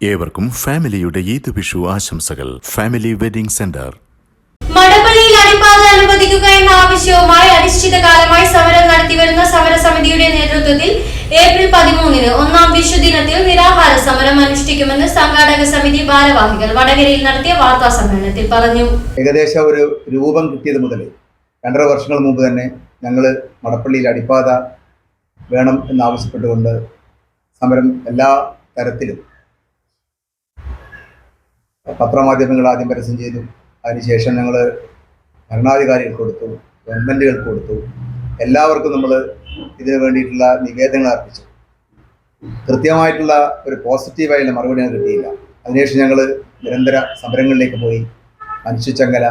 ഏവർക്കും ഫാമിലിയുടെ ഈദ് വിഷു ആശംസകൾ. Family wedding centre. മടപ്പള്ളിയിൽ അടിപ്പാത അനുവദിക്കുക എന്ന ആവശ്യവുമായി അനിശ്ചിതകാലമായി സമരം നടത്തിവരുന്ന സമര സമിതിയുടെ നേതൃത്വത്തിൽ ഏപ്രിൽ പതിമൂന്നിന് ഒന്നാം വിഷുദിനത്തിൽ നിരാഹാര സമരം അനുഷ്ഠിക്കുമെന്ന് സംഘാടക സമിതി ഭാരവാഹികൾ വടകരയിൽ നടത്തിയ വാർത്താ സമ്മേളനത്തിൽ പറഞ്ഞു. ഏകദേശം ഒരു രൂപം കിട്ടിയത് മുതൽ രണ്ടര വർഷങ്ങൾ മുമ്പ് തന്നെ ഞങ്ങൾ മടപ്പള്ളിയിൽ അടിപ്പാത വേണം എന്നാവശ്യപ്പെട്ടുകൊണ്ട് സമരം എല്ലാ തരത്തിലും പത്രമാധ്യമങ്ങൾ ആദ്യം പരസ്യം ചെയ്തു. അതിനുശേഷം ഞങ്ങൾ ഭരണാധികാരികൾക്ക് കൊടുത്തു ഗവൺമെന്റുകൾക്ക് കൊടുത്തു. എല്ലാവർക്കും നമ്മൾ ഇതിനു വേണ്ടിയിട്ടുള്ള നിവേദനങ്ങൾ അർപ്പിച്ചു. കൃത്യമായിട്ടുള്ള ഒരു പോസിറ്റീവായുള്ള മറുപടി ഞങ്ങൾ കിട്ടിയില്ല. അതിനുശേഷം ഞങ്ങൾ നിരന്തര സമരങ്ങളിലേക്ക് പോയി. മനുഷ്യച്ചങ്ങല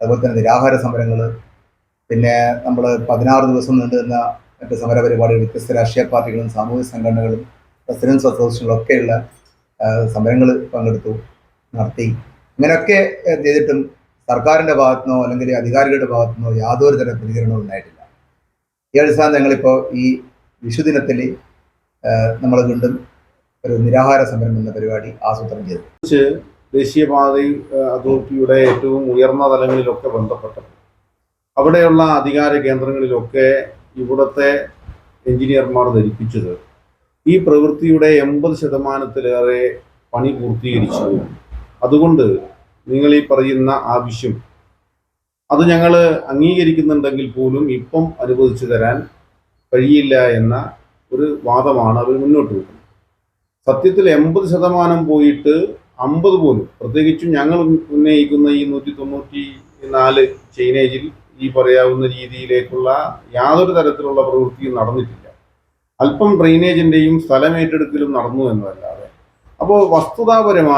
അതുപോലെ തന്നെ നിരാഹാര സമരങ്ങൾ പിന്നെ നമ്മൾ പതിനാറ് ദിവസം നീണ്ടുനിന്ന മറ്റ് സമര പരിപാടികൾ വ്യത്യസ്ത രാഷ്ട്രീയ പാർട്ടികളും സാമൂഹിക സംഘടനകളും റെസിഡൻസ് അസോസിയേഷനുകളും ഒക്കെയുള്ള സമരങ്ങൾ പങ്കെടുത്തു. നടത്തി. ഇങ്ങനെയൊക്കെ ചെയ്തിട്ടും സർക്കാരിന്റെ ഭാഗത്തുനിന്നോ അല്ലെങ്കിൽ അധികാരികളുടെ ഭാഗത്തുനിന്നോ യാതൊരു തരം പ്രതികരണവും ഉണ്ടായിട്ടില്ല. ഈ അടിസ്ഥാനം ഞങ്ങളിപ്പോൾ ഈ വിഷുദിനത്തിൽ നമ്മൾ വീണ്ടും ഒരു നിരാഹാര സമരം എന്ന പരിപാടി ആസൂത്രണം ചെയ്തു. ദേശീയപാത ഏഹ്, അതോറിറ്റിയുടെ ഏറ്റവും ഉയർന്ന തലങ്ങളിലൊക്കെ ബന്ധപ്പെട്ടത്. അവിടെയുള്ള അധികാര കേന്ദ്രങ്ങളിലൊക്കെ ഇവിടുത്തെ എഞ്ചിനീയർമാർ ധരിപ്പിച്ചത് ഈ പ്രവൃത്തിയുടെ എൺപത് ശതമാനത്തിലേറെ പണി പൂർത്തീകരിച്ചു. അതുകൊണ്ട് നിങ്ങൾ ഈ പറയുന്ന ആവശ്യം അത് ഞങ്ങൾ അംഗീകരിക്കുന്നുണ്ടെങ്കിൽ പോലും ഇപ്പം അനുവദിച്ചു തരാൻ കഴിയില്ല എന്ന ഒരു വാദമാണ് അവർ മുന്നോട്ട് വെക്കുന്നത്. സത്യത്തിൽ എൺപത് ശതമാനം പോയിട്ട് അമ്പത് പോലും പ്രത്യേകിച്ചും ഞങ്ങൾ ഉന്നയിക്കുന്ന ഈ നൂറ്റി തൊണ്ണൂറ്റി നാല് ചൈനേജിൽ ഈ പറയാവുന്ന രീതിയിലേക്കുള്ള യാതൊരു തരത്തിലുള്ള പ്രവൃത്തിയും നടന്നിട്ടില്ല. അല്പം ഡ്രെയിനേജിന്റെയും സ്ഥലമേറ്റെടുക്കലും നടന്നു എന്നതല്ലാതെ. അപ്പോൾ വസ്തുതാപരമായി